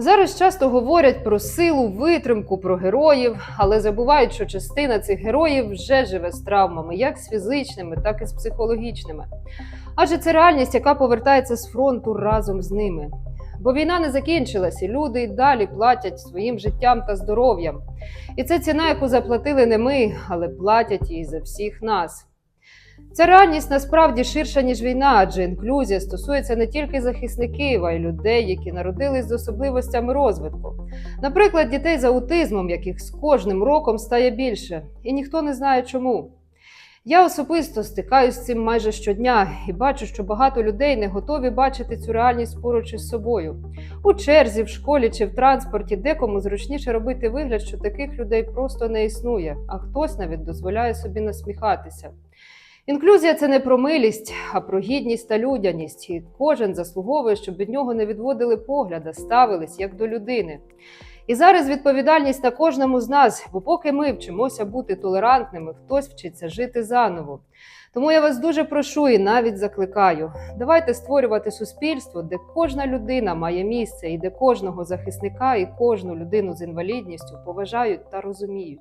Зараз часто говорять про силу, витримку, про героїв, але забувають, що частина цих героїв вже живе з травмами, як з фізичними, так і з психологічними. Адже це реальність, яка повертається з фронту разом з ними. Бо війна не закінчилась, і люди й далі платять своїм життям та здоров'ям. І це ціна, яку заплатили не ми, але платять її за всіх нас. Ця реальність насправді ширша, ніж війна, адже інклюзія стосується не тільки захисників, а й людей, які народились з особливостями розвитку. Наприклад, дітей з аутизмом, яких з кожним роком стає більше, і ніхто не знає чому. Я особисто стикаюсь з цим майже щодня і бачу, що багато людей не готові бачити цю реальність поруч із собою. У черзі, в школі чи в транспорті декому зручніше робити вигляд, що таких людей просто не існує, а хтось навіть дозволяє собі насміхатися. Інклюзія це не про милість, а про гідність та людяність. І кожен заслуговує, щоб від нього не відводили погляда, ставились як до людини. І зараз відповідальність на кожному з нас, бо поки ми вчимося бути толерантними, хтось вчиться жити заново. Тому я вас дуже прошу і навіть закликаю: давайте створювати суспільство, де кожна людина має місце, і де кожного захисника і кожну людину з інвалідністю поважають та розуміють.